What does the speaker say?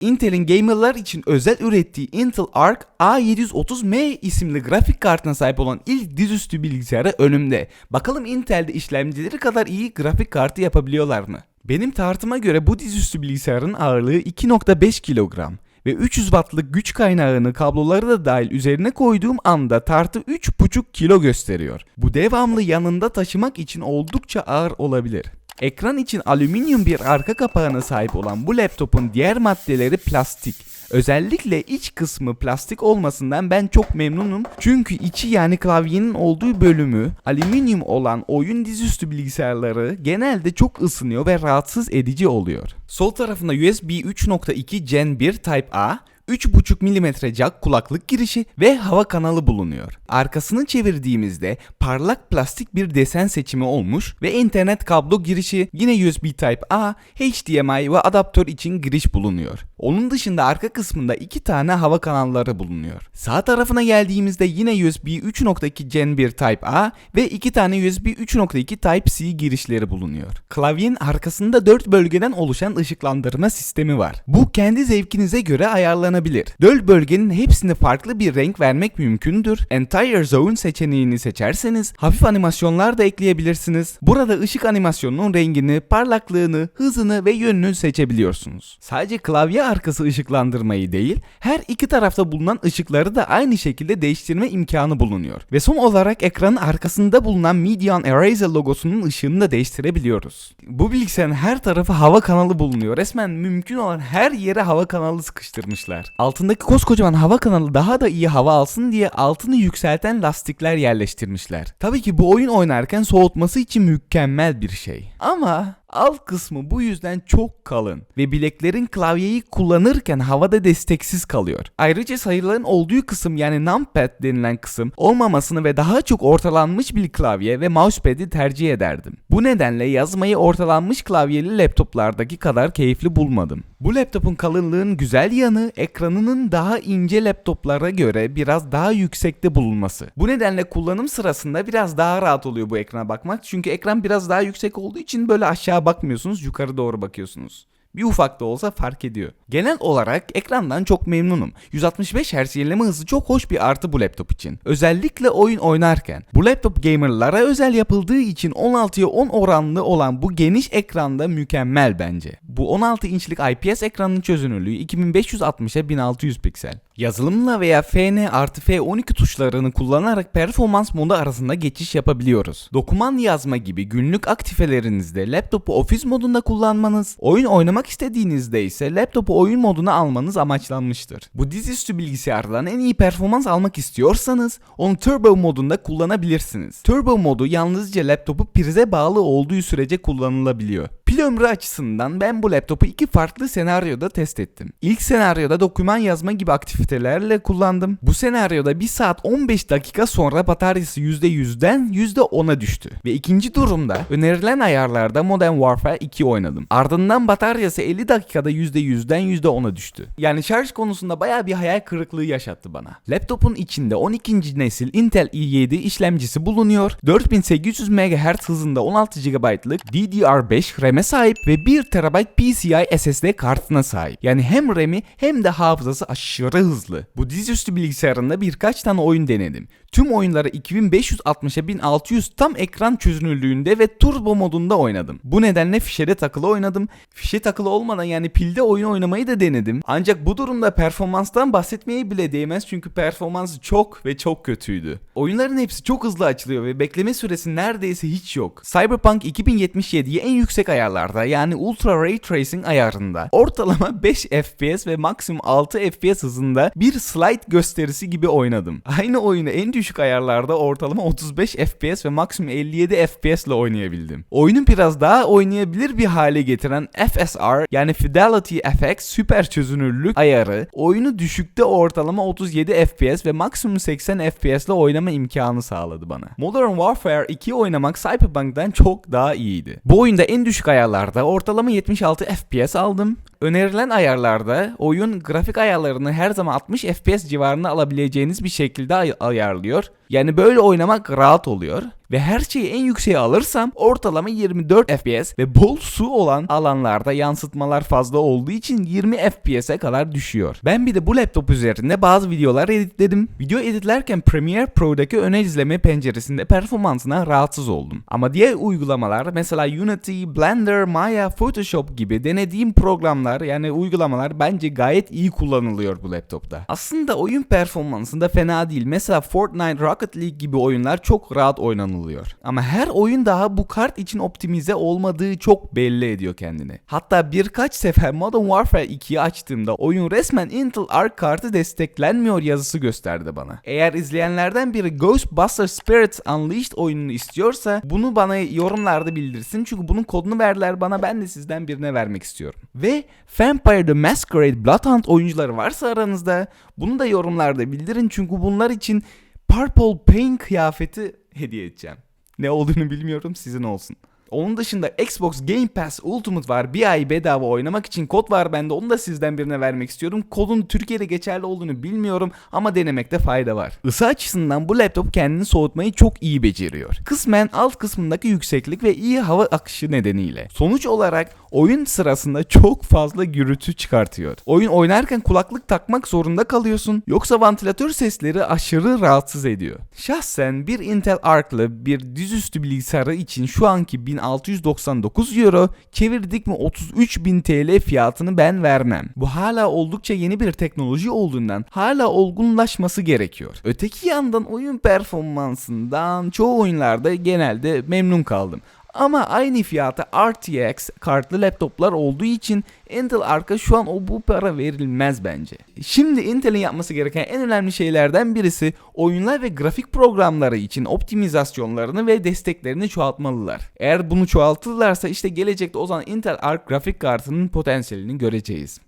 Intel'in gamerlar için özel ürettiği Intel Arc A730M isimli grafik kartına sahip olan ilk dizüstü bilgisayarı önümde. Bakalım Intel'de işlemcileri kadar iyi grafik kartı yapabiliyorlar mı? Benim tartıma göre bu dizüstü bilgisayarın ağırlığı 2.5 kilogram ve 300 wattlık güç kaynağını kabloları da dahil üzerine koyduğum anda tartı 3.5 kilo gösteriyor. Bu devamlı yanında taşımak için oldukça ağır olabilir. Ekran için alüminyum bir arka kapağına sahip olan bu laptopun diğer maddeleri plastik. Özellikle iç kısmı plastik olmasından ben çok memnunum. Çünkü içi yani klavyenin olduğu bölümü alüminyum olan oyun dizüstü bilgisayarları genelde çok ısınıyor ve rahatsız edici oluyor. Sol tarafında USB 3.2 Gen 1 Type A, 3.5 mm jack kulaklık girişi ve hava kanalı bulunuyor. Arkasını çevirdiğimizde parlak plastik bir desen seçimi olmuş ve internet kablo girişi yine USB Type A, HDMI ve adaptör için giriş bulunuyor. Onun dışında arka kısmında iki tane hava kanalları bulunuyor. Sağ tarafına geldiğimizde yine USB 3.2 Gen 1 Type A ve iki tane USB 3.2 Type-C girişleri bulunuyor. Klavyenin arkasında 4 bölgeden oluşan ışıklandırma sistemi var. Bu kendi zevkinize göre ayarlanabilir. 4 bölgenin hepsine farklı bir renk vermek mümkündür. Entire Zone seçeneğini seçerseniz hafif animasyonlar da ekleyebilirsiniz. Burada ışık animasyonunun rengini, parlaklığını, hızını ve yönünü seçebiliyorsunuz. Sadece klavye arkası ışıklandırmayı değil, her iki tarafta bulunan ışıkları da aynı şekilde değiştirme imkanı bulunuyor. Ve son olarak ekranın arkasında bulunan Median Eraser logosunun ışığını da değiştirebiliyoruz. Bu bilgisayarın her tarafı hava kanalı bulunuyor. Resmen mümkün olan her yere hava kanalı sıkıştırmışlar. Altındaki koskocaman hava kanalı daha da iyi hava alsın diye altını yükselten lastikler yerleştirmişler. Tabii ki bu oyun oynarken soğutması için mükemmel bir şey. Ama Alt kısmı bu yüzden çok kalın ve bileklerin klavyeyi kullanırken havada desteksiz kalıyor. Ayrıca sayıların olduğu kısım yani numpad denilen kısım olmamasını ve daha çok ortalanmış bir klavye ve mousepad'i tercih ederdim. Bu nedenle yazmayı ortalanmış klavyeli laptoplardaki kadar keyifli bulmadım. Bu laptopun kalınlığın güzel yanı ekranının daha ince laptoplara göre biraz daha yüksekte bulunması. Bu nedenle kullanım sırasında biraz daha rahat oluyor bu ekrana bakmak. Çünkü ekran biraz daha yüksek olduğu için böyle aşağı bakmıyorsunuz, yukarı doğru bakıyorsunuz. Bir ufak da olsa fark ediyor. Genel olarak ekrandan çok memnunum. 165 Hz yenileme hızı çok hoş bir artı bu laptop için. Özellikle oyun oynarken. Bu laptop gamerlara özel yapıldığı için 16'ya 10 oranlı olan bu geniş ekranda mükemmel bence. Bu 16 inçlik IPS ekranın çözünürlüğü 2560'a 1600 piksel. Yazılımla veya FN artı F12 tuşlarını kullanarak performans modu arasında geçiş yapabiliyoruz. Dokuman yazma gibi günlük aktifelerinizde laptopu ofis modunda kullanmanız, oyun oynamak istediğinizde ise laptopu oyun moduna almanız amaçlanmıştır. Bu dizüstü bilgisayardan en iyi performans almak istiyorsanız onu turbo modunda kullanabilirsiniz. Turbo modu yalnızca laptopu prize bağlı olduğu sürece kullanılabiliyor. Pil ömrü açısından ben bu laptopu iki farklı senaryoda test ettim. İlk senaryoda doküman yazma gibi aktivitelerle kullandım. Bu senaryoda 1 saat 15 dakika sonra bataryası %100'den %10'a düştü. Ve ikinci durumda önerilen ayarlarda Modern Warfare 2 oynadım. Ardından bataryası 50 dakikada %100'den %10'a düştü. Yani şarj konusunda baya bir hayal kırıklığı yaşattı bana. Laptopun içinde 12. nesil Intel i7 işlemcisi bulunuyor. 4800 MHz hızında 16 GB'lık DDR5 RAM'e sahip ve 1 TB PCI SSD kartına sahip. Yani hem RAM'i hem de hafızası aşırı hızlı. Bu dizüstü bilgisayarında birkaç tane oyun denedim. Tüm oyunları 2560'a 1600 tam ekran çözünürlüğünde ve turbo modunda oynadım. Bu nedenle fişede takılı oynadım. Fişe takılı olmadan yani pilde oyun oynamayı da denedim. Ancak bu durumda performanstan bahsetmeye bile değmez çünkü performansı çok ve çok kötüydü. Oyunların hepsi çok hızlı açılıyor ve bekleme süresi neredeyse hiç yok. Cyberpunk 2077'yi en yüksek ayarlarda yani Ultra Ray Tracing ayarında ortalama 5 FPS ve maksimum 6 FPS hızında bir slide gösterisi gibi oynadım. Aynı oyunu en düşük ayarlarda ortalama 35 FPS ve maksimum 57 FPS ile oynayabildim. Oyunu biraz daha oynayabilir bir hale getiren FSR yani Fidelity FX süper çözünürlük ayarı oyunu düşükte ortalama 37 FPS ve maksimum 80 FPS ile oynama imkanı sağladı bana. Modern Warfare 2 oynamak Cyberpunk'tan çok daha iyiydi. Bu oyunda en düşük ayarlarda ortalama 76 FPS aldım. Önerilen ayarlarda oyun grafik ayarlarını her zaman 60 FPS civarında alabileceğiniz bir şekilde ay- ayarlıyor. Yani böyle oynamak rahat oluyor. Ve her şeyi en yükseğe alırsam ortalama 24 FPS ve bol su olan alanlarda yansıtmalar fazla olduğu için 20 FPS'e kadar düşüyor. Ben bir de bu laptop üzerinde bazı videolar editledim. Video editlerken Premiere Pro'daki ön izleme penceresinde performansına rahatsız oldum. Ama diğer uygulamalar mesela Unity, Blender, Maya, Photoshop gibi denediğim programlar yani uygulamalar bence gayet iyi kullanılıyor bu laptopta. Aslında oyun performansında fena değil. Mesela Fortnite, Rocket League gibi oyunlar çok rahat oynanılıyor. Ama her oyun daha bu kart için optimize olmadığı çok belli ediyor kendini. Hatta birkaç sefer Modern Warfare 2'yi açtığımda oyun resmen Intel Arc kartı desteklenmiyor yazısı gösterdi bana. Eğer izleyenlerden biri Ghostbusters Spirits Unleashed oyununu istiyorsa bunu bana yorumlarda bildirsin. Çünkü bunun kodunu verdiler bana ben de sizden birine vermek istiyorum. Ve Vampire the Masquerade Bloodhound oyuncuları varsa aranızda bunu da yorumlarda bildirin. Çünkü bunlar için Purple Pain kıyafeti hediye edeceğim. Ne olduğunu bilmiyorum sizin olsun. Onun dışında Xbox Game Pass Ultimate var. Bir ay bedava oynamak için kod var bende. Onu da sizden birine vermek istiyorum. Kodun Türkiye'de geçerli olduğunu bilmiyorum ama denemekte fayda var. Isı açısından bu laptop kendini soğutmayı çok iyi beceriyor. Kısmen alt kısmındaki yükseklik ve iyi hava akışı nedeniyle. Sonuç olarak oyun sırasında çok fazla gürültü çıkartıyor. Oyun oynarken kulaklık takmak zorunda kalıyorsun. Yoksa vantilatör sesleri aşırı rahatsız ediyor. Şahsen bir Intel Arc'lı bir dizüstü bilgisayarı için şu anki 1699 euro çevirdik mi 33.000 TL fiyatını ben vermem. Bu hala oldukça yeni bir teknoloji olduğundan hala olgunlaşması gerekiyor. Öteki yandan oyun performansından çoğu oyunlarda genelde memnun kaldım. Ama aynı fiyata RTX kartlı laptoplar olduğu için Intel Arc'a şu an o bu para verilmez bence. Şimdi Intel'in yapması gereken en önemli şeylerden birisi oyunlar ve grafik programları için optimizasyonlarını ve desteklerini çoğaltmalılar. Eğer bunu çoğaltırlarsa işte gelecekte o zaman Intel Arc grafik kartının potansiyelini göreceğiz.